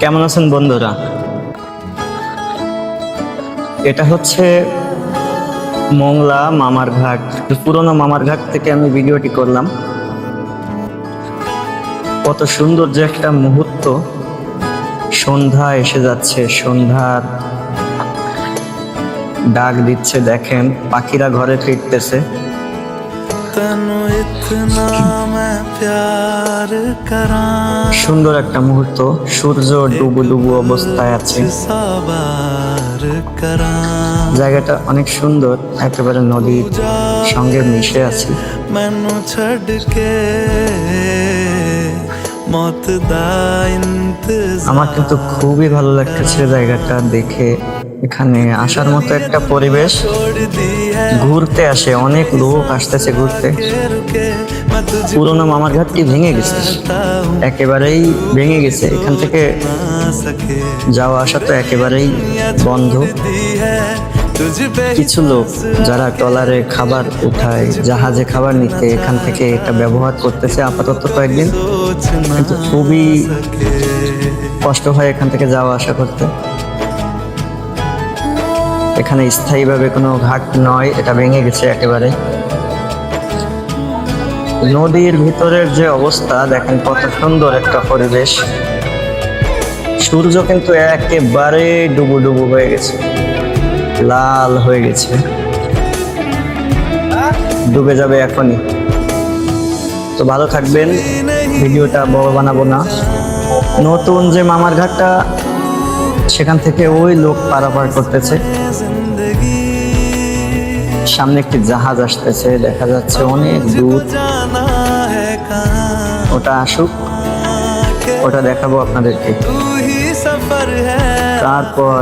কেমন আছেন বন্ধুরা? এটা হচ্ছে মোংলা মামার ঘাট পুরনো মামার ঘাট থেকে আমি ভিডিওটি করলাম। কত সুন্দর যে একটা মুহূর্ত। সন্ধ্যা এসে যাচ্ছে, সন্ধ্যার ডাক দিচ্ছে, দেখেন, পাখিরা ঘরে ফিরতেছে। প্যার করা সুন্দর একটা মুহূর্ত সূর্য ডুবু ডুবু অবস্থায় আছে। জায়গাটা অনেক সুন্দর একেবারে নদীর সঙ্গে মিশে আছে। আমার কিন্তু খুবই ভালো লাগতেছে জায়গাটা দেখে। এখানে আসার মতো একটা পরিবেশ। ঘুরতে আসে, অনেক লোক আসতেছে ঘুরতে। পুরোনো মামার ঘাটটি ভেঙে গেছে। একেবারেই ভেঙে গেছে। এখান থেকে যাওয়া আসা তো একেবারেই বন্ধ। কিছু লোক যারা ট্রলারে খাবার উঠায়, জাহাজে খাবার নিতে এখান থেকে এটা ব্যবহার করতেছে আপাতত কয়েকদিন। কিন্তু খুবই কষ্ট হয় এখান থেকে যাওয়া আসা করতে। এখানে স্থায়ীভাবে কোনো ঘাট নয়, এটা ভেঙে গেছে একেবারে। নদীর ভিতরের যে অবস্থা, দেখেন কত সুন্দর একটা পরিবেশ। সূর্য কিন্তু একেবারে ডুবু ডুবু হয়ে গেছে, লাল হয়ে গেছে। ডুবে যাবে এখনই। তো ভালো থাকবেন, ভিডিওটা বড় বানাবো না। নতুন যে মামার ঘাটটা, সেখান থেকে ওই লোক পারাপার করতেছে। সামনে একটি জাহাজ আসতেছে দেখা যাচ্ছে অনেক দূর। ওটা আসুক ওটা দেখাবো আপনাদেরকে। তারপর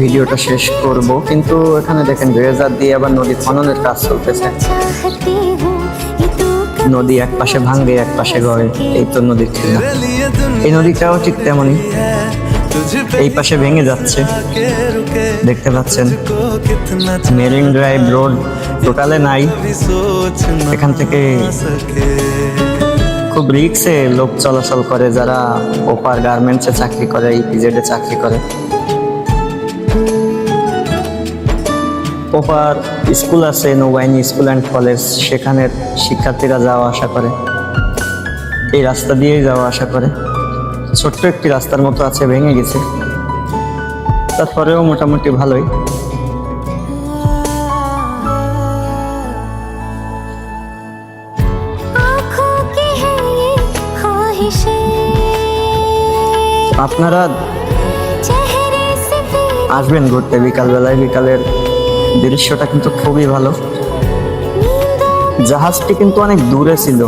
ভিডিওটা শেষ করব কিন্তু এখানে দেখেন রেজার দিয়ে আবার নদী খননের কাজ চলতেছে। নদী এক পাশে ভাঙবে এক পাশে গড়ে এই তো নদীর এই নদীটাও ঠিক তেমনই। এই পাশে ভেঙে যাচ্ছে। দেখতে পাচ্ছেন মেরিন ড্রাইভ রোড টোটালে নাই। এখান থেকে খুব রিক্সে লোক চলাচল করে যারা ওপার গার্মেন্টসে চাকরি করে ইপিজেডে চাকরি করে। ওপার স্কুল আছে, নৌবাহিনী স্কুল অ্যান্ড কলেজ সেখানের শিক্ষার্থীরা যাওয়া আসা করে। এই রাস্তা দিয়েই যাওয়া আসা করে। ছোট্ট একটি রাস্তার মতো আছে ভেঙে গেছে। তারপরেও মোটামুটি ভালোই। আপনারা আসবেন ঘুরতে বিকালবেলায়। বিকালের দৃশ্যটা কিন্তু খুবই ভালো। জাহাজটি কিন্তু অনেক দূরে ছিল।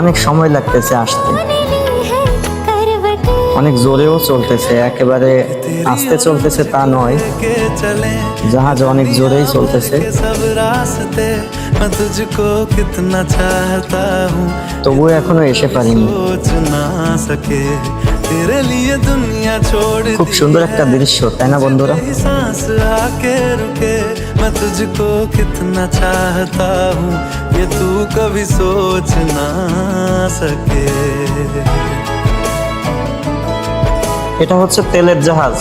অনেক সময় লাগতেছে আসতে। অনেক জোরেও চলতেছে, একেবারে আসতে চলতেছে তা নয়। জাহাজ অনেক জোরেই চলতেছে। তবুও এখনও এসে পারিনি। খুব সুন্দর একটা দৃশ্য, তাই না বন্ধুরা? मैं तुझको कितना चाहता हूँ ये तू कभी सोच ना सके এটা হচ্ছে তেলের জাহাজ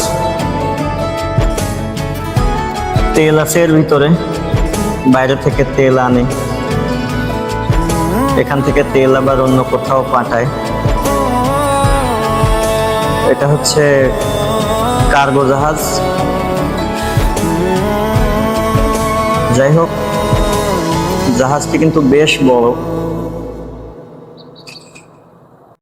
তেল আছে এর ভিতরে বাইরে থেকে তেল আনে এখান থেকে তেল আবার অন্য কোথাও পাঠায় এটা হচ্ছে কার্গো জাহাজ যাই হোক জাহাজটি কিন্তু বেশ বড়।